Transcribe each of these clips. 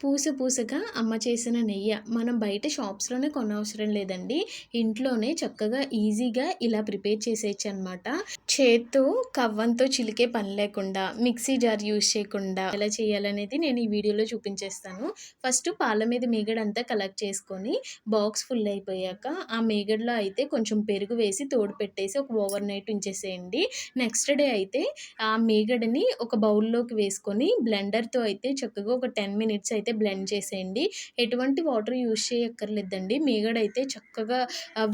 పూస పూసగా అమ్మ చేసిన నెయ్యి. మనం బయట షాప్స్లోనే కొనవసరం లేదండి. ఇంట్లోనే చక్కగా ఈజీగా ఇలా ప్రిపేర్ చేసేయచ్చు అనమాట చేత్తో కవ్వంతో చిలికే పని లేకుండా మిక్సీ జార్ యూజ్ చేయకుండా ఎలా చేయాలనేది నేను ఈ వీడియోలో చూపించేస్తాను. ఫస్ట్ పాల మీద మీగడంతా కలెక్ట్ చేసుకొని బాక్స్ ఫుల్ అయిపోయాక ఆ మేగడలో అయితే కొంచెం పెరుగు వేసి తోడు పెట్టేసి ఒక ఓవర్ నైట్ ఉంచేసేయండి. నెక్స్ట్ డే అయితే ఆ మీగడని ఒక బౌల్లోకి వేసుకొని బ్లెండర్తో అయితే చక్కగా ఒక టెన్ మినిట్స్ అయితే అయితే బ్లెండ్ చేసేయండి. ఎటువంటి వాటర్ యూజ్ చేయక్కర్లేదండి. మీగడైతే చక్కగా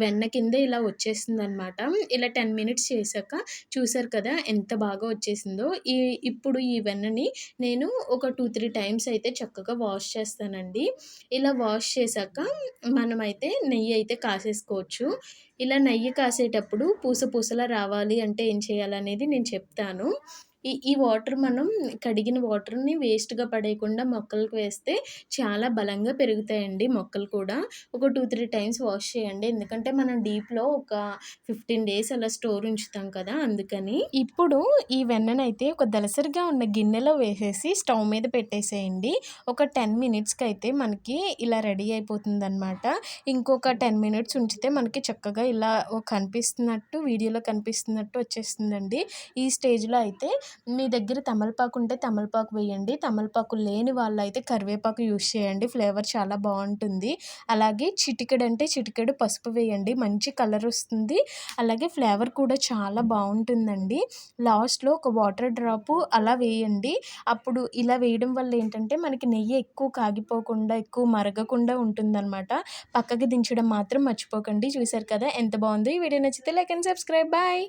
వెన్న కింద ఇలా వచ్చేసింది అనమాట ఇలా టెన్ మినిట్స్ చేశాక చూసారు కదా ఎంత బాగా వచ్చేసిందో. ఈ ఇప్పుడు ఈ వెన్నని నేను ఒక టూ త్రీ టైమ్స్ అయితే చక్కగా వాష్ చేస్తానండి. ఇలా వాష్ చేశాక మనమైతే నెయ్యి అయితే కాసేసుకోవచ్చు. ఇలా నెయ్యి కాసేటప్పుడు పూస పూసలా రావాలి అంటే ఏం చేయాలనేది నేను చెప్తాను. ఈ ఈ వాటర్ మనం కడిగిన వాటర్ని వేస్ట్గా పడేయకుండా మొక్కలకు వేస్తే చాలా బలంగా పెరుగుతాయండి మొక్కలు కూడా. ఒక టూ త్రీ టైమ్స్ వాష్ చేయండి. ఎందుకంటే మనం డీప్లో ఒక ఫిఫ్టీన్ డేస్ అలా స్టోర్ ఉంచుతాం కదా అందుకని. ఇప్పుడు ఈ వెన్ననైతే ఒక దలసరిగా ఉన్న గిన్నెలో వేసేసి స్టవ్ మీద పెట్టేసేయండి. ఒక టెన్ మినిట్స్కి అయితే మనకి ఇలా రెడీ అయిపోతుంది అనమాట ఇంకొక టెన్ మినిట్స్ ఉంచితే మనకి చక్కగా ఇలా కనిపిస్తున్నట్టు వీడియోలో కనిపిస్తున్నట్టు వచ్చేస్తుందండి. ఈ స్టేజ్లో అయితే మీ దగ్గర తమలపాకు ఉంటే తమలపాకు వేయండి. తమలపాకు లేని వాళ్ళు అయితే కరివేపాకు యూస్ చేయండి. ఫ్లేవర్ చాలా బాగుంటుంది. అలాగే చిటికెడు అంటే చిటికెడు పసుపు వేయండి. మంచి కలర్ వస్తుంది. అలాగే ఫ్లేవర్ కూడా చాలా బాగుంటుందండి. లాస్ట్లో ఒక వాటర్ డ్రాపు అలా వేయండి. అప్పుడు ఇలా వేయడం వల్ల ఏంటంటే మనకి నెయ్యి ఎక్కువ కాగిపోకుండా ఎక్కువ మరగకుండా ఉంటుందన్నమాట. పక్కకి దించడం మాత్రం మర్చిపోకండి. చూసారు కదా? ఎంత బాగుందో ఈ వీడియో నచ్చితే లైక్ అండ్ సబ్స్క్రైబ్. బాయ్!